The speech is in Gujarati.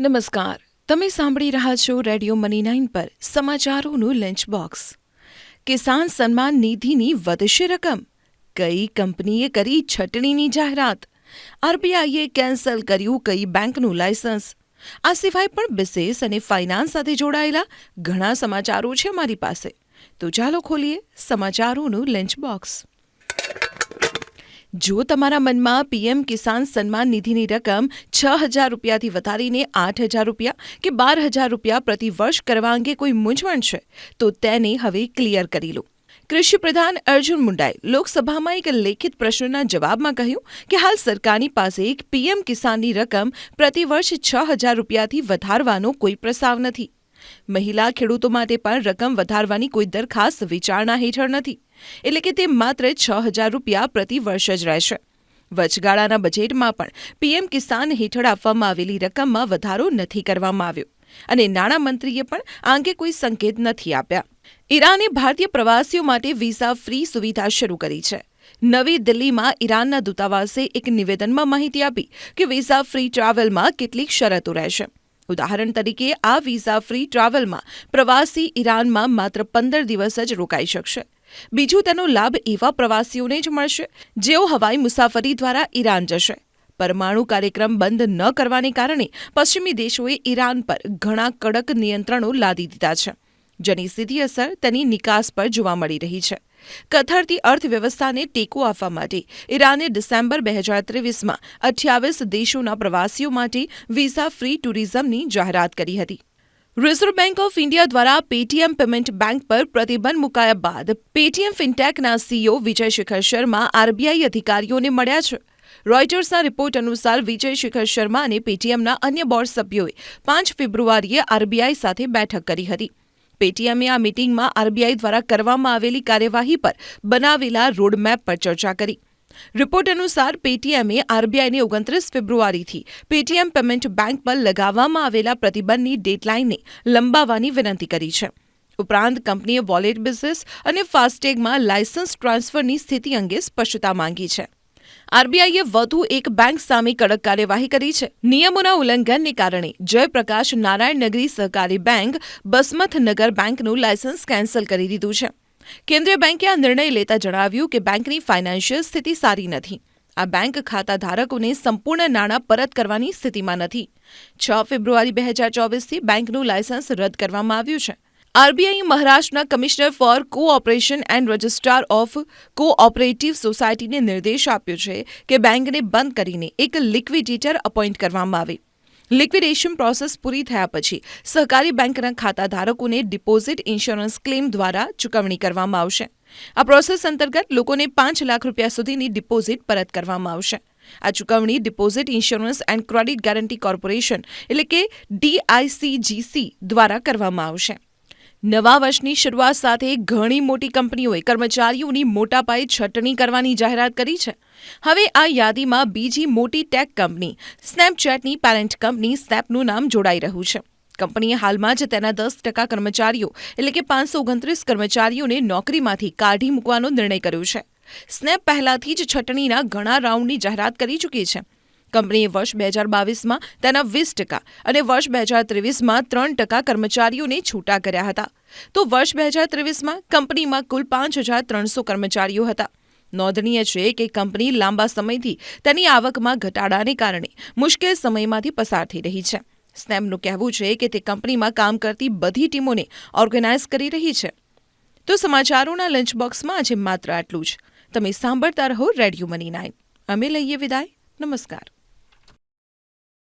નમસ્કાર. તમે સાંભળી રહ્યા છો રેડિયો મની નાઇન પર સમાચારોનું લંચ બોક્સ કિસાન સન્માન નિધિની વધશે રકમ. કઈ કંપનીએ કરી છટણીની જાહેરાત? આરબીઆઈએ કેન્સલ કર્યું કઈ બેંકનું લાયસન્સ? આ સિવાય પણ બિઝનેસ અને ફાઇનાન્સ સાથે જોડાયેલા ઘણા સમાચારો છે મારી પાસે. તો ચાલો ખોલીએ સમાચારોનું લંચ બોક્સ જો તમારા મનમાં પીએમ કિસાન સન્માન નિધિની રકમ છ હજાર રૂપિયાથી વધારીને આઠ હજાર રૂપિયા કે બાર હજાર રૂપિયા પ્રતિ વર્ષ કરવા અંગે કોઈ મૂંઝવણ છે, તો તેને હવે ક્લિયર કરી લો. કૃષિ પ્રધાન અર્જુન મુંડાએ લોકસભામાં એક લેખિત પ્રશ્નના જવાબમાં કહ્યું કે હાલ સરકારની પાસે એક પીએમ કિસાનની રકમ પ્રતિ વર્ષ છ હજાર રૂપિયાથી વધારવાનો કોઈ પ્રસ્તાવ નથી. મહિલા ખેડૂતો માટે પણ રકમ વધારવાની કોઈ દરખાસ્ત વિચારણા હેઠળ નથી. એટલે કે તે માત્ર છ હજાર રૂપિયા પ્રતિ વર્ષ જ રહેશે. વચગાળાના બજેટમાં પણ પીએમ કિસાન હેઠળ આપવામાં આવેલી રકમમાં વધારો નથી કરવામાં આવ્યો અને નાણામંત્રીએ પણ આ અંગે કોઈ સંકેત નથી આપ્યા. ઈરાને ભારતીય પ્રવાસીઓ માટે વિઝા ફ્રી સુવિધા શરૂ કરી છે. નવી દિલ્હીમાં ઈરાનના દૂતાવાસે એક નિવેદનમાં માહિતી આપી કે વિઝા ફ્રી ટ્રાવેલમાં કેટલીક શરતો રહેશે. ઉદાહરણ તરીકે, આ વિઝા ફ્રી ટ્રાવેલમાં પ્રવાસી ઈરાનમાં માત્ર પંદર દિવસ જ રોકાઈ શકશે. બીજું તેનો લાભ એવા પ્રવાસીઓને જ મળશે, જેઓ હવાઈ મુસાફરી દ્વારા ઈરાન જશે. પરમાણુ કાર્યક્રમ બંધ ન કરવાને કારણે પશ્ચિમી દેશોએ ઈરાન પર ઘણા કડક નિયંત્રણો લાદી દીધા છે, જેની સીધી અસર તેની નિકાસ પર જોવા મળી રહી છે. કથળતી અર્થવ્યવસ્થાને ટેકો આપવા માટે ઈરાને ડિસેમ્બર બે હજાર ત્રેવીસમાં અઠ્યાવીસ દેશોના પ્રવાસીઓ માટે વિઝા ફ્રી ટુરિઝમની જાહેરાત કરી હતી. રિઝર્વ બેંક ઓફ ઇન્ડિયા દ્વારા પેટીએમ પેમેન્ટ બેંક પર પ્રતિબંધ મુકાયા બાદ પેટીએમ ફિનટેકના સીઓ વિજય શિખર શર્મા આરબીઆઈ અધિકારીઓને મળ્યા છે. રોયટર્સના રિપોર્ટ અનુસાર વિજય શિખર શર્મા અને પેટીએમના અન્ય બોર્ડ સભ્યોએ પાંચ ફેબ્રુઆરીએ આરબીઆઈ સાથે બેઠક કરી હતી. પેટીએમે આ મીટિંગમાં આરબીઆઈ દ્વારા કરવામાં આવેલી કાર્યવાહી પર બનાવેલા રોડમેપ પર ચર્ચા કરી. રિપોર્ટ અનુસાર પેટીએમે આરબીઆઈને ઓગણત્રીસ ફેબ્રુઆરીથી પેટીએમ પેમેન્ટ બેંક પર લગાવવામાં આવેલા પ્રતિબંધની ડેડલાઇનને લંબાવવાની વિનંતી કરી છે. ઉપરાંત કંપનીએ વોલેટ બિઝનેસ અને ફાસ્ટેગમાં લાયસન્સ ટ્રાન્સફરની સ્થિતિ અંગે સ્પષ્ટતા માંગી છે. આરબીઆઈએ વધુ એક બેંક સામે કડક કાર્યવાહી કરી છે. નિયમોના ઉલ્લંઘનને કારણે જયપ્રકાશ નારાયણ નગરી સહકારી બેંક બસમથ નગર બેંકનું લાયસન્સ કેન્સલ કરી દીધું છે. કેન્દ્રીય બેંકે આ નિર્ણય લેતા જણાવ્યું કે બેંકની ફાઇનાન્શિયલ સ્થિતિ સારી નથી. આ બેંક ખાતા ધારકોને સંપૂર્ણ નાણાં પરત કરવાની સ્થિતિમાં નથી. છ ફેબ્રુઆરી બે હજાર ચોવીસથી બેંકનું લાયસન્સ રદ કરવામાં આવ્યું છે. આરબીઆઈ મહારાષ્ટ્રના commissioner for cooperation and registrar of cooperative સોસાયટીને નિર્દેશ આપ્યો છે કે બેંકને બંધ કરીને એક લિક્વિડેટર અપોઇન્ટ કરવામાં આવે. લિક્વિડેશન પ્રોસેસ પૂરી થયા પછી સહકારી બેંકના ખાતા ધારકોને ડિપોઝિટ ઇન્સ્યોરન્સ ક્લેમ દ્વારા ચૂકવણી કરવામાં આવશે. આ પ્રોસેસ અંતર્ગત લોકોને પાંચ લાખ રૂપિયા સુધીની ડિપોઝિટ પરત કરવામાં આવશે. આ ચૂકવણી deposit insurance and credit guarantee corporation એટલે કે ડીઆઈસીજીસી દ્વારા કરવામાં આવશે. નવા વર્ષની શરૂઆત સાથે ઘણી મોટી કંપનીઓએ કર્મચારીઓની મોટા પાયે છટણી કરવાની જાહેરાત કરી છે. હવે આ યાદીમાં બીજી મોટી ટેક કંપની, સ્નેપચેટની પેરેન્ટ કંપની સ્નેપનું નામ જોડાઈ રહ્યું છે. કંપનીએ હાલમાં જ તેના દસ ટકા કર્મચારીઓ, એટલે કે પાંચસો ઓગણત્રીસ કર્મચારીઓને નોકરીમાંથી કાઢી મૂકવાનો નિર્ણય કર્યો છે. સ્નેપ પહેલાથી જ છટણીના ઘણા રાઉન્ડની જાહેરાત કરી ચૂકી છે. કંપનીએ વર્ષ બે હજાર બાવીસમાં તેના વીસ ટકા અને વર્ષ બે હજાર ત્રેવીસમાં ત્રણ ટકા કર્મચારીઓને છૂટા કર્યા હતા. તો વર્ષ બે હજાર ત્રેવીસમાં કંપનીમાં કુલ પાંચ હજાર ત્રણસો કર્મચારીઓ હતા. નોંધનીય છે કે કંપની લાંબા સમયથી તેની આવકમાં ઘટાડાને કારણે મુશ્કેલ સમયમાંથી પસાર થઈ રહી છે. સ્નેમનું કહેવું છે કે તે કંપનીમાં કામ કરતી બધી ટીમોને ઓર્ગેનાઇઝ કરી રહી છે. તો સમાચારોના લંચ બોક્સમાં આજે માત્ર આટલું જ. તમે સાંભળતા રહો રેડિયો મની નાઇન. અમે લઈએ વિદાય. નમસ્કાર.